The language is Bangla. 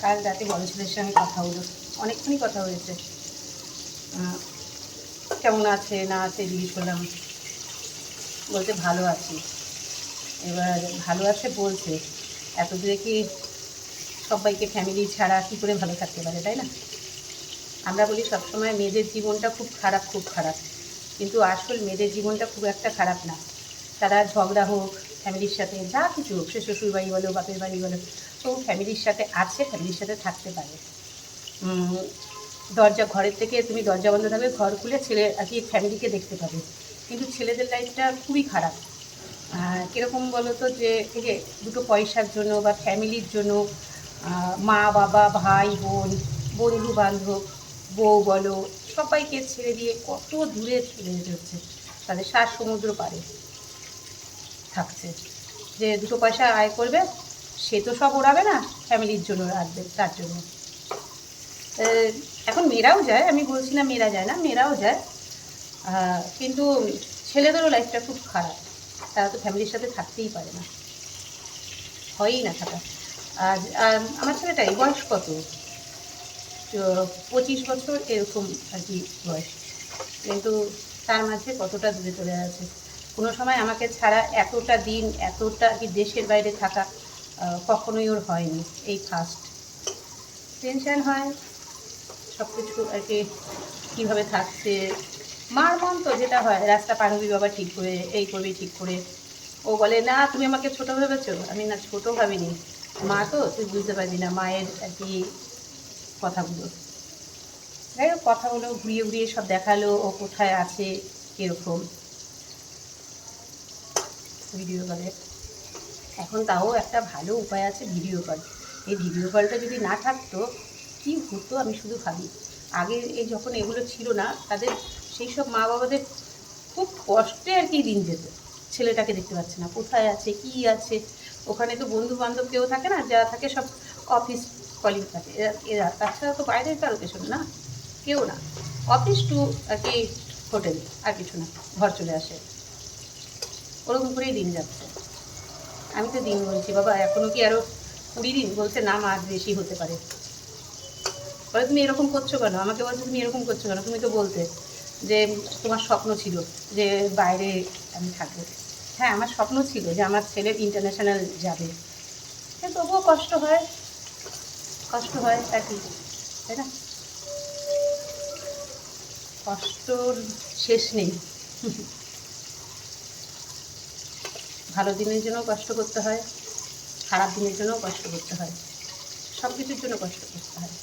কাল রাতে বড় ছেলের সঙ্গে কথা হলো। অনেকক্ষণই কথা হয়েছে। কেমন আছে, না আছে জিজ্ঞেস করলাম। বলতে ভালো আছি। এবার ভালো আছে বলছে, এত দূরে কি সবাইকে ফ্যামিলি ছাড়া কী করে ভালো থাকতে পারে, তাই না? আমরা বলি, সবসময় মেয়েদের জীবনটা খুব খারাপ খুব খারাপ। কিন্তু আসল মেয়েদের জীবনটা খুব একটা খারাপ না। তারা ঝগড়া হোক ফ্যামিলির সাথে যা কিছু হোক সে শ্বশুর বাড়ি বলো, বাপের বাড়ি বলো, তো ফ্যামিলির সাথে আছে ফ্যামিলির সাথে থাকতে পারে। দরজা, ঘরের থেকে তুমি দরজা বন্ধ থাকবে, ঘর খুলে ছেলে, আর কি ফ্যামিলিকে দেখতে পাবে। কিন্তু ছেলেদের লাইফটা খুবই খারাপ। কীরকম বলো তো যে, এই দুটো পয়সার জন্য বা ফ্যামিলির জন্য মা, বাবা, ভাই, বোন বন্ধু বান্ধব বউ বলো, সবাইকে ছেড়ে দিয়ে কত দূরে চলে যেতে হচ্ছে। তাদের শ্বাস সমুদ্র পারে থাকছে। যে দুটো পয়সা আয় করবে, সে তো সব ওড়াবে না, ফ্যামিলির জন্য রাখবে তার জন্য। এখন মেয়েরাও যায়, আমি বলছি না মেয়েরা যায় না, মেয়েরাও যায়। কিন্তু ছেলেদেরও লাইফটা খুব খারাপ। তারা তো ফ্যামিলির সাথে থাকতেই পারে না। হয়ই না থাকা। আর আমার ছেলেটাই বয়স কত? পঁচিশ বছর এরকম আর কি বয়স। কিন্তু তার মাঝে কতটা দূরে চলে আছে কোনো সময় আমাকে ছাড়া এতটা দিন, এতটা কি দেশের বাইরে থাকা কখনোই ওর হয়নি, এই ফার্স্ট টেনশন হয় সব কিছু আর কি, কীভাবে থাকছে? মার মন তো যেটা হয়, রাস্তা পার হবি, বাবা ঠিক করে, এই করবি, ঠিক করে। ও বলে, না, তুমি আমাকে ছোটো ভেবেছো। আমি, না, ছোটো ভাবিনি। মা তো, তুই বুঝতে পারবি না, মায়ের আর কি কথাগুলো। যাই হোক কথাগুলো ঘুরিয়ে ঘুরিয়ে সব দেখাল, ও কোথায় আছে, কীরকম। ভিডিও কলে এখন তাও একটা ভালো উপায় আছে ভিডিও কল এই ভিডিও কলটা যদি না থাকতো, কী হতো আমি শুধু ভাবি। আগে এই যখন এগুলো ছিল না, তাদের সেই সব মা বাবাদের খুব কষ্টে আর কি দিন যেত। ছেলেটাকে দেখতে পাচ্ছে না, কোথায় আছে, কি আছে? ওখানে তো বন্ধু বান্ধব কেউ থাকে না, যারা থাকে সব অফিস কলিগ থাকে। এরা তাছাড়া তো বাইরের কারও কিছু না, কেউ না। অফিস টু আর কি হোটেল আর কিছু না, ঘর চলে আসে। ওরকম করেই দিন যাচ্ছে। আমি তো দিন বলছি, বাবা, এখনও কি আরও কুড়ি দিন? বলছে, না মাস বেশি হতে পারে। বলে, তুমি এরকম করছ কেন? আমাকে বলছো, তুমি এরকম করছ কেন? তুমি তো বলতে যে, তোমার স্বপ্ন ছিল যে বাইরে আমি থাকব। হ্যাঁ আমার স্বপ্ন ছিল যে আমার ছেলে ইন্টারন্যাশনাল যাবে। তবুও কষ্ট হয়। কষ্ট হয় আর কি তাই না? কষ্টর শেষ নেই। ভালো দিনের জন্য কষ্ট করতে হয়, খারাপ দিনের জন্যও কষ্ট করতে হয়, সব কিছুর জন্য কষ্ট করতে হয়।